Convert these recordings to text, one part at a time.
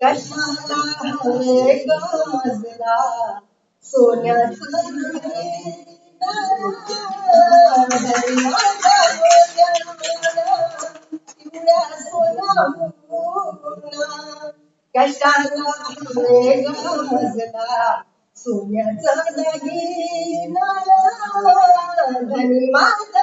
कशाला हवे गाजला सोन्याचा धनी माझा कशाला हवे सोन्याचा दागिना धनी माझा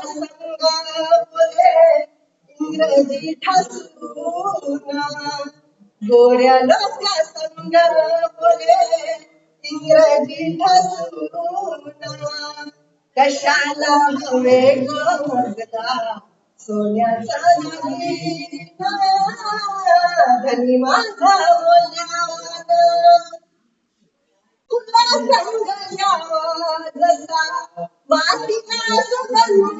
इंग्रजी ठासून गोऱ्या लोका संग बोले इंग्रजी ठासून कशाला हवे गमजला सोन्याचा दागिना धनी माझा बोल्यानं तुला संग यावा जसा मातीचा सुगंध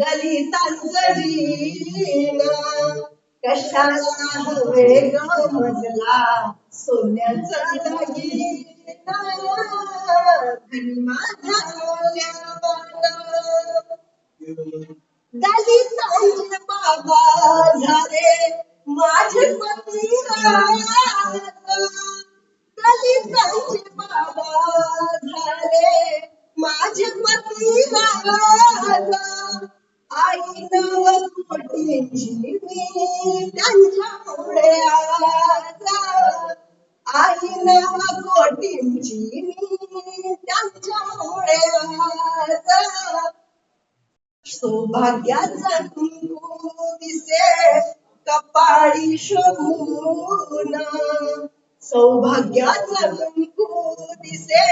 दलितांचं जीवन कशाला हवे गमजला? सोन्याचा दागिना धनी माझा मौल्यवान दलितांचे बाबा झाले माझे पती दलितांचे बाबा झाले माझे पती आई नव कोटींची मी त्यांच्यामुळे आज आई नव कोटींची मी त्यांच्यामुळे आज सौभाग्याचा कुंकू दिसे कपाळी शोभून सौभाग्याचा कुंकू दिसे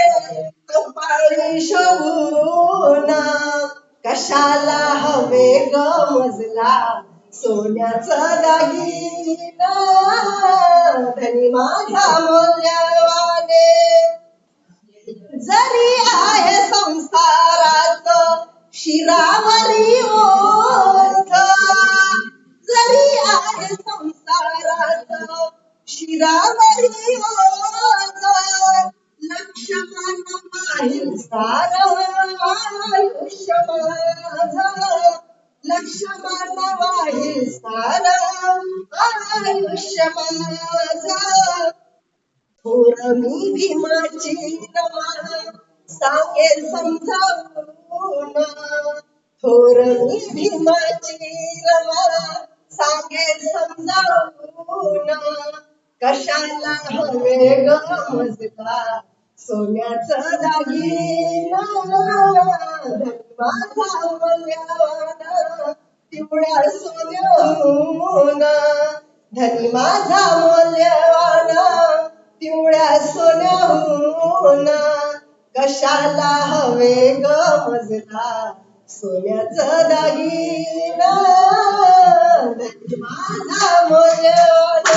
कपाळी शोभून कशाला हवे गमजला सोन्याचा दागिना. धनी माझा मौल्यवाने जरी आहे संसारात शिरावरी ओठ. जरी आहे संसारात शिरावरी ओठ. लक्ष्मण पाहिल सार आयुष्य माझ लक्ष्मण वाहिल सार आयुष्य माझ थोर मी भीमाची रमा सांगे समजावून थोर मी भीमाची रमा सांगे समजावून कशाला हवे गमजला सोन्याचा दागिना माझा पिवळ्या सोन्याहून धनी माझा मौल्यवाना पिवळ्या सोन्याहून कशाला हवे गमजला सोन्याचा दागिना धनी माझा मौल्यवाना